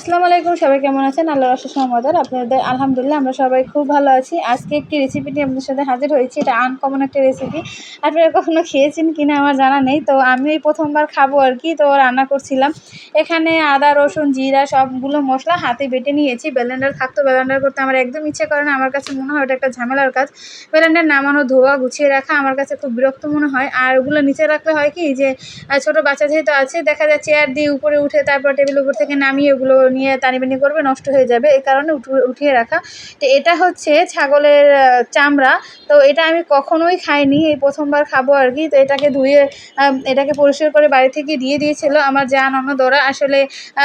আসসালামু আলাইকুম, সবাই কেমন আছেন? আল্লাহর অশেষ রহমতের আপনাদের, আলহামদুলিল্লাহ আমরা সবাই খুব ভালো আছি। আজকে একটি রেসিপি নিয়ে আপনাদের সাথে হাজির হয়েছি। এটা আনকমন একটা রেসিপি আপনারা কখনো খেয়েছেন কিনা আমার জানা নেই। তো আমি এই প্রথমবার খাব আর কি। তো রান্না করছিলাম। এখানে আদা, রসুন, জিরা সবগুলো মশলা হাতে বেটে নিয়েছি। ব্লেন্ডার থাকতো ব্লেন্ডার করতে আমার একদম ইচ্ছে করে না। আমার কাছে মনে হয় ওটা একটা ঝামেলার কাজ। ব্লেন্ডার নামানো ধোয়া গুছিয়ে রাখা আমার কাছে খুব বিরক্ত মনে হয়। আর ওগুলো নিচে রাখলে হয় কি, যে ছোট বাচ্চা যেহেতু আছে, দেখা যায় চেয়ার দিয়ে উপরে উঠে তারপর টেবিল উপর থেকে নামিয়ে ওগুলো নিয়ে টানিবানি করবে, নষ্ট হয়ে যাবে। এই কারণে উঠু- উঠিয়ে রাখা। তো এটা হচ্ছে ছাগলের চামড়া। তো এটা আমি কখনোই খাইনি। এই প্রথমবার খাব আর কি। তো এটাকে ধুয়ে এটাকে পরিষ্কার করে বাড়ি থেকে দিয়ে দিয়েছিল আমার যা ননদরা আসলে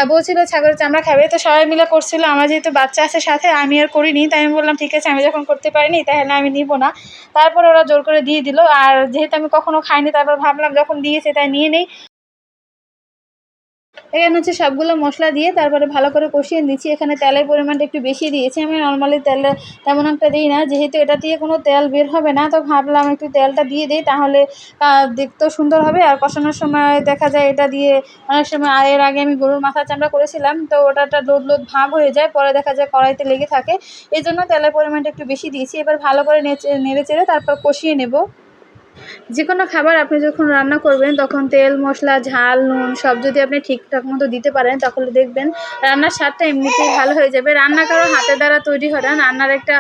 বলছিল ছাগলের চামড়া খাবে। তো সবাই মিলে করছিল। আমার যেহেতু বাচ্চা আছে সাথে, আমি আর করিনি। তাই আমি বললাম, ঠিক আছে, আমি যখন করতে পারিনি, তাহলে আমি নিব না। তারপর ওরা জোর করে দিয়ে দিল। আর যেহেতু আমি কখনো খাইনি, তারপর ভাবলাম যখন দিয়েছে তাই নিয়ে নেই। এখানে হচ্ছে সবগুলো মশলা দিয়ে তারপরে ভালো করে কষিয়ে নিচ্ছি। এখানে তেলের পরিমাণটা একটু বেশি দিয়েছি। আমি নর্মালি তেল তেমন একটা দিই না। যেহেতু এটা দিয়ে কোনো তেল বের হবে না, তো ভাবলাম একটু তেলটা দিয়ে দিই, তাহলে দেখতেও সুন্দর হবে। আর কষানোর সময় দেখা যায় এটা দিয়ে অনেক সময় এর আগে আমি গরুর মাথা চামড়া করেছিলাম, তো ওটা একটা লোদ লোদ ভাব হয়ে যায়, পরে দেখা যায় কড়াইতে লেগে থাকে। এই জন্য তেলের পরিমাণটা একটু বেশি দিয়েছি। এবার ভালো করে নেচে, নেড়ে চেড়ে তারপর কষিয়ে নেব। যে কোনো খাবার আপনি যখন রান্না করবেন, তখন তেল, মশলা, ঝাল, নুন সব যদি আপনি ঠিকঠাক মতো দিতে পারেন, তাহলে দেখবেন রান্নার স্বাদটা এমনিতেই ভালো হয়ে যাবে। রান্না কারও হাতের দ্বারা তৈরি হয় না। রান্নার একটা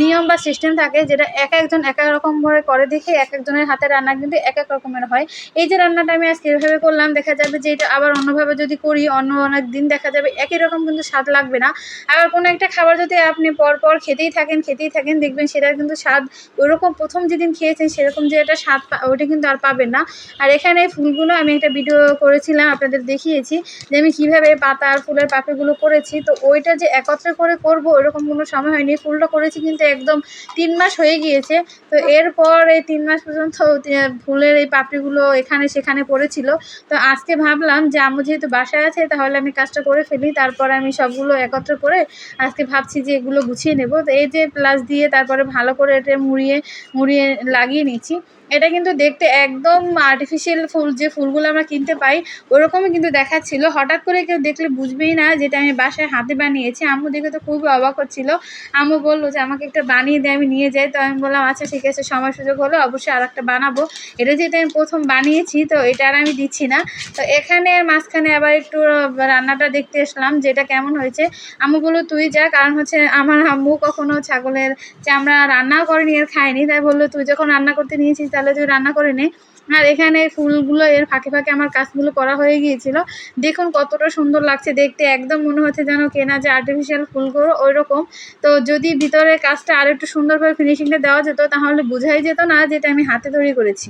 নিয়ম বা সিস্টেম থাকে যেটা এক একজন এক এক রকমভাবে করে দেখে এক একজনের হাতে রান্না কিন্তু এক এক রকমের হয়। এই যে রান্নাটা আমি আজকে এভাবে করলাম, দেখা যাবে যে এটা আবার অন্যভাবে যদি করি, অন্য অনেক দিন দেখা যাবে একই রকম কিন্তু স্বাদ লাগবে না। আবার কোনো একটা খাবার যদি আপনি পর পর খেতেই থাকেন খেতেই থাকেন, দেখবেন সেটার কিন্তু স্বাদ ওইরকম প্রথম যেদিন খেয়েছেন, সেরকম যে একটা স্বাদ ওইটা কিন্তু আর পাবেন না। আর এখানে এই ফুলগুলো আমি একটা ভিডিও করেছিলাম, আপনাদের দেখিয়েছি, যে আমি কীভাবে পাতা আর ফুলের পাপড়িগুলো করেছি। তো ওইটা যে একত্রে করে করব ওইরকম কোনো সময় হয়নি। ফুলটা করেছি কিন্তু একদম তিন মাস হয়ে গিয়েছে। তো এরপর এই তিন মাস পর্যন্ত ফুলের এই পাপড়িগুলো এখানে সেখানে পড়েছিল। তো আজকে ভাবলাম যে আম্মু যেহেতু বাসায় আছে, তাহলে আমি কাজটা করে ফেলি। তারপর আমি সবগুলো একত্র করে আজকে ভাবছি যে এগুলো গুছিয়ে নেব। তো এই যে প্লাস দিয়ে তারপরে ভালো করে এটা মুড়িয়ে মুড়িয়ে লাগিয়ে নিচ্ছি। এটা কিন্তু দেখতে একদম আর্টিফিশিয়াল ফুল, যে ফুলগুলো আমরা কিনতে পাই, ওরকমই কিন্তু দেখাচ্ছিল। হঠাৎ করে কেউ দেখলে বুঝবেই না যেটা আমি বাসায় হাতে বানিয়েছি। আম্মু দেখে তো খুবই অবাক হচ্ছিল। আম্মু বলল যে, আমাকে একটা বানিয়ে দেয় আমি নিয়ে যাই। তো আমি বললাম আচ্ছা ঠিক আছে, সময় সুযোগ হলো, অবশ্যই আর একটা বানাবো। এটা যেহেতু আমি প্রথম বানিয়েছি, তো এটা আর আমি দিচ্ছি না। তো এখানে মাঝখানে আবার একটু রান্নাটা দেখতে আসলাম, যেটা কেমন হয়েছে। আম্মু বলল, তুই যা, কারণ হচ্ছে আমার আম্মু কখনো ছাগলের চামড়া রান্নাও করেনি, আর খায়নি। তাই বলল, তুই যখন রান্না করতে নিয়েছিস তাহলে তুই রান্না করে নে। আর এখানে ফুলগুলো এর ফাঁকে ফাঁকে আমার কাজগুলো করা হয়ে গিয়েছিল। দেখুন কতটা সুন্দর লাগছে দেখতে, একদম মনে হচ্ছে যেন কেনা যে আর্টিফিশিয়াল ফুলগুলো ওই রকম তো যদি ভিতরে কাজটা আরেকটু সুন্দরভাবে ফিনিশিংটা দেওয়া যেত, তাহলে বোঝাই যেত না যেটা আমি হাতে তৈরি করেছি।